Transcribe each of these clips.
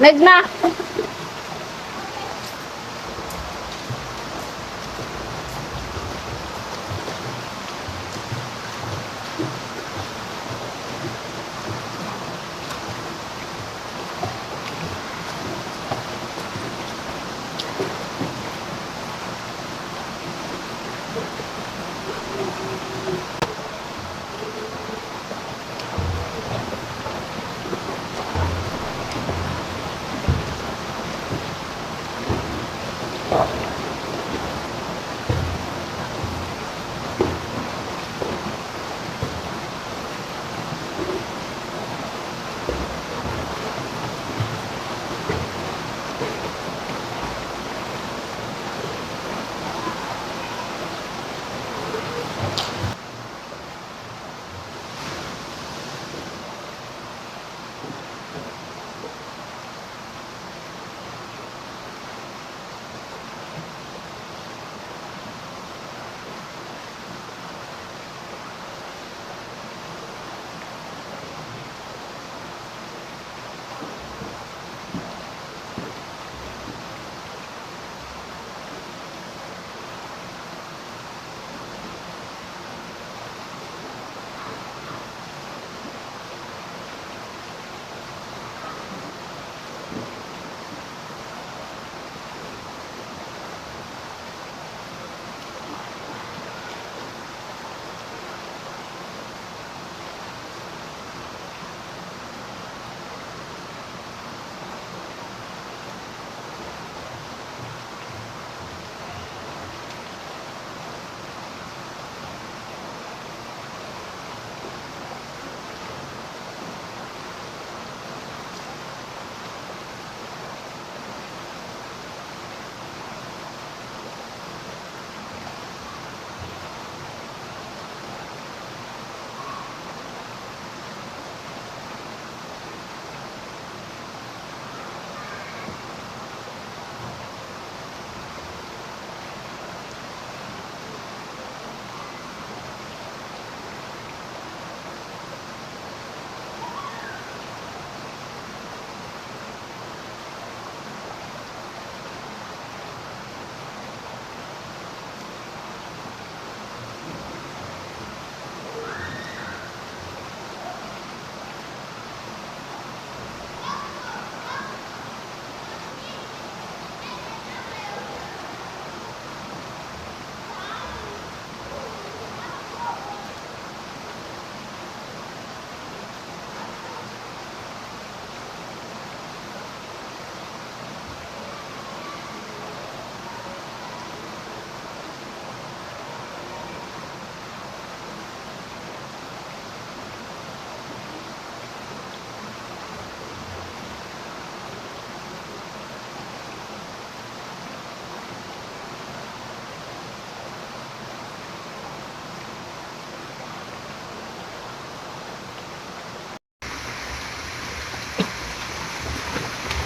Nedna!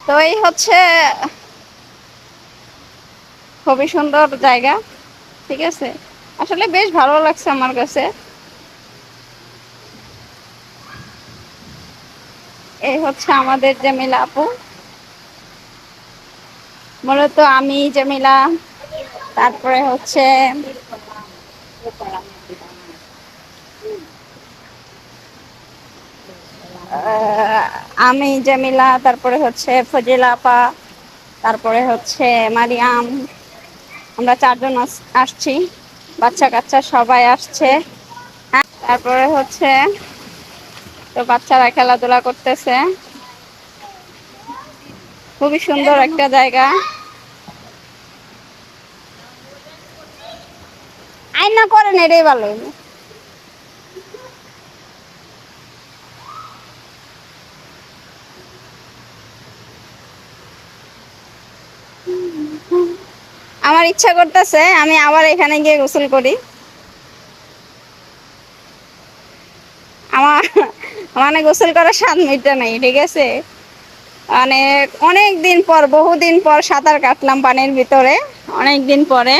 তো এই হচ্ছে খুবই সুন্দর জায়গা ঠিক আছে? আসলে বেশ ভালো লাগছে আমার কাছে। এই হচ্ছে আমাদের জামিলা আপু। মূলত আমি, জামিলা, তারপরে হচ্ছে আমি, জামিলা, তারপরে হচ্ছে ফজিলা আপা, তারপরে হচ্ছে মারিয়াম। আমরা চারজন আস- আসছি। বাচ্চা কাচ্চা সবাই আসছে। হ্যাঁ তারপরে হচ্ছে তো বাচ্চারা খেলাধুলা করতেছে। খুবই সুন্দর একটা জায়গা। আইনা করেন এটাই ভালো আমার ইচ্ছা করতেছে আমি আবার এখানে গিয়ে গোসল করি আমার মানে গোসল করার স্বাদ মিটটা নেই, ঠিক আছে? মানে অনেক দিন পর, বহুদিন পর সাঁতার কাটলাম পানির ভিতরে, অনেক দিন পরে।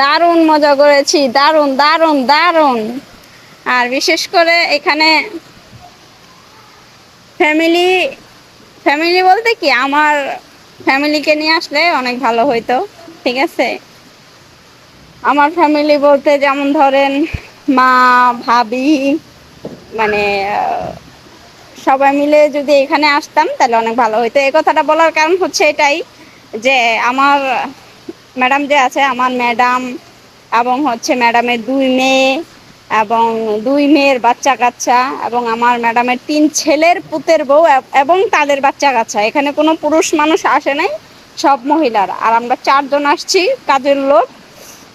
দারুণ মজা করেছি, দারুণ দারুণ দারুণ। আর বিশেষ করে এখানে ফ্যামিলি ফ্যামিলি বলতে কি? আমার ফ্যামিলিকে নিয়ে আসলে অনেক ভালো হইতো, ঠিক আছে? আমার ফ্যামিলি বলতে যেমন ধরেন মা, ভাবি মানে সবাই মিলে যদি এখানে আসতাম তাহলে অনেক ভালো হইতো। এই কথাটা বলার কারণ হচ্ছে এটাই যে আমার ম্যাডাম যে আছে, আমার ম্যাডাম এবং হচ্ছে ম্যাডামের দুই মেয়ে এবং দুই মেয়ের বাচ্চা কাচ্চা এবং আমার ম্যাডামের তিন ছেলের পুতের বউ এবং তাদের বাচ্চা কাচ্চা এখানে কোনো পুরুষ মানুষ আসে নাই, সব মহিলার। আর আমরা চারজন আসছি, কাজের লোক।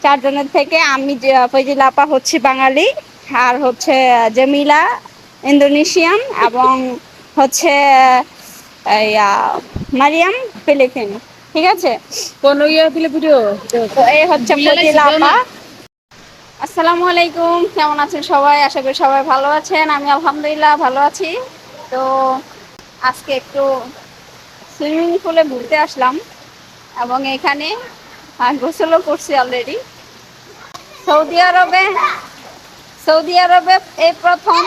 চারজনের থেকে আমি যে ফৈজিল আপা হচ্ছে বাঙালি আর হচ্ছে জমিলা ইন্দোনেশিয়ান এবং হচ্ছে মারিয়াম ফিলিপিন ঠিক আছে? কোন ইয়ে ভিডিও এই হচ্ছে ফজিলা আপা। আসসালামু আলাইকুম কেমন আছেন সবাই? আশা করি সবাই ভালো আছেন। আমি আলহামদুলিল্লাহ ভালো আছি। তো আজকে একটু সুইমিং পুলে ঘুরতে আসলাম এবং এখানে গোসলও করছি অলরেডি সৌদি আরবে সৌদি আরবে এই প্রথম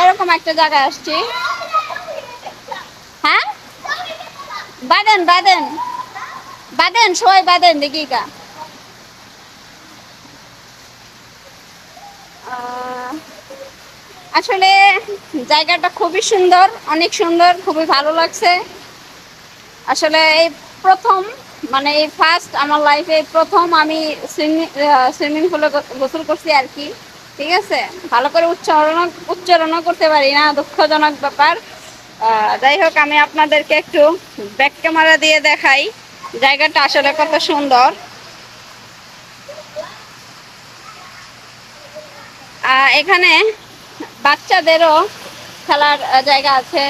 এরকম একটা জায়গায় আসছি। হ্যাঁ? বাদেন বাদেন। বাদেন সবাই বাদেন দেখি আহ, আসলে জায়গাটা খুবই সুন্দর অনেক সুন্দর খুবই ভালো লাগছে। আসলে এই প্রথম মানে এই ফার্স্ট আমার লাইফে প্রথম আমি সুইমিং সুইমিং পুলে গোসল করছি আর কি, ঠিক আছে? ভালো করে উচ্চারণ উচ্চারণও করতে পারি না, দুঃখজনক ব্যাপার। যাই হোক, আমি আপনাদেরকে একটু ব্যাক ক্যামেরা দিয়ে দেখাই। জায়গাটা আসলে কত সুন্দর। এখানে বাচ্চাদেরও খেলার জায়গা আছে।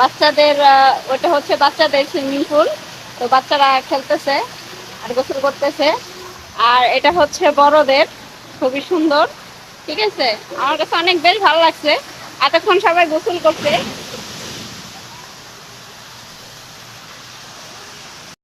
বাচ্চাদের ওটা হচ্ছে বাচ্চাদের সুইমিং পুল তো বাচ্চারা খেলতেছে, আর গোসল করতেছে। আর এটা হচ্ছে বড়দের, খুবই সুন্দর। ঠিক আছে? আমার কাছে অনেক বেশ ভালো লাগছে। এতক্ষণ সবাই গোসল করছে।